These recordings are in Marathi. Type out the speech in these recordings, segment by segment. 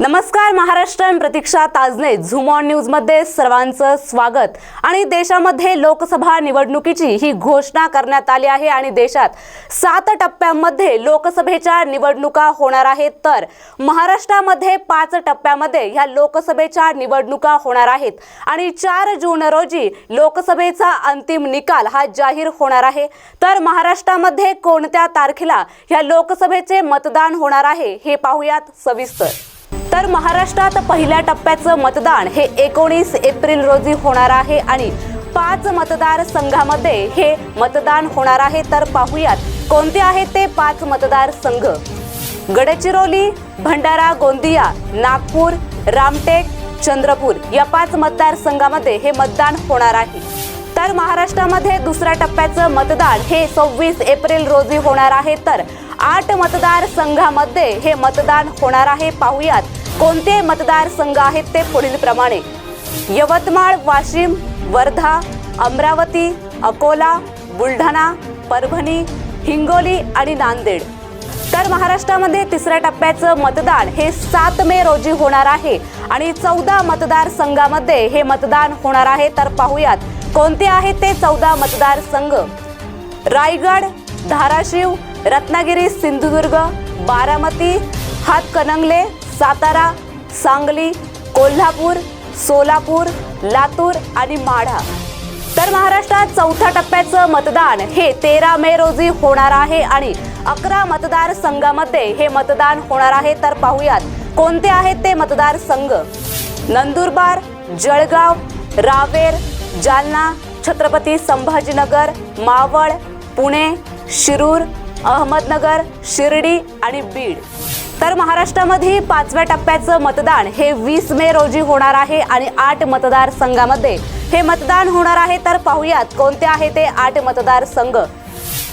नमस्कार महाराष्ट्र प्रतीक्षा ताजने झूम ऑन न्यूजमध्ये सर्वांचं स्वागत. आणि देशामध्ये लोकसभा निवडणुकीची ही घोषणा करण्यात आली आहे आणि देशात सात टप्प्यांमध्ये लोकसभेच्या निवडणुका होणार आहेत. तर महाराष्ट्रामध्ये पाच टप्प्यामध्ये ह्या लोकसभेच्या निवडणुका होणार आहेत. आणि चार जून रोजी लोकसभेचा अंतिम निकाल हा जाहीर होणार आहे. तर महाराष्ट्रामध्ये कोणत्या तारखेला ह्या लोकसभेचे मतदान होणार आहे हे पाहूयात सविस्तर. तर महाराष्ट्रात पहिल्या टप्प्याचं मतदान हे एकोणीस एप्रिल रोजी होणार आहे आणि पाच मतदार संघामध्ये हे मतदान होणार आहे. तर पाहूयात कोणते आहेत ते पाच मतदार संघ. गडचिरोली भंडारा गोंदिया नागपूर रामटेक चंद्रपूर या पाच मतदारसंघामध्ये हे मतदान होणार आहे. तर महाराष्ट्रामध्ये दुसऱ्या टप्प्याचं मतदान हे सव्वीस एप्रिल रोजी होणार आहे. तर आठ मतदारसंघामध्ये हे मतदान होणार आहे. पाहूयात कोणते मतदारसंघ आहेत ते पुढील प्रमाणे? यवतमाळ वाशिम वर्धा अमरावती अकोला बुलढाणा परभणी हिंगोली आणि नांदेड. तर महाराष्ट्रामध्ये तिसऱ्या टप्प्याचं मतदान हे सात मे रोजी होणार आहे आणि चौदा मतदारसंघामध्ये हे मतदान होणार आहे. तर पाहूयात कोणते आहेत ते चौदा मतदारसंघ रायगड धाराशिव रत्नागिरी सिंधुदुर्ग बारामती हातकणंगले सातारा सांगली कोल्हापूर सोलापूर लातूर आणि माढा. तर महाराष्ट्रात चौथ्या टप्प्याचं मतदान हे तेरा मे रोजी होणार आहे आणि अकरा मतदारसंघामध्ये हे मतदान होणार आहे तर पाहूयात. कोणते आहेत ते मतदारसंघ नंदुरबार जळगाव रावेर जालना छत्रपती संभाजीनगर मावळ पुणे शिरूर अहमदनगर शिर्डी आणि बीड. तर महाराष्ट्रामध्ये पाचव्या टप्प्याचं मतदान हे वीस मे रोजी होणार आहे आणि आठ मतदारसंघामध्ये हे मतदान होणार आहे. तर पाहूयात कोणते आहे ते आठ मतदारसंघ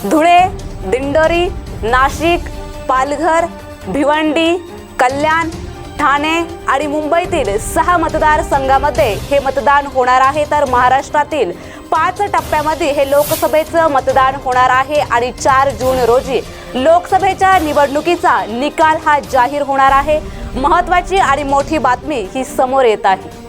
धुळे दिंडोरी नाशिक पालघर भिवंडी कल्याण ठाणे आणि मुंबईतील सहा मतदारसंघामध्ये हे मतदान होणार आहे. तर महाराष्ट्रातील पाच टप्प्यामध्ये हे लोकसभेचं मतदान होणार आहे आणि चार जून रोजी लोकसभेच्या निवडणुकीचा निकाल हा जाहीर होणार आहे. महत्वाची आणि मोठी बातमी ही समोर येत आहे.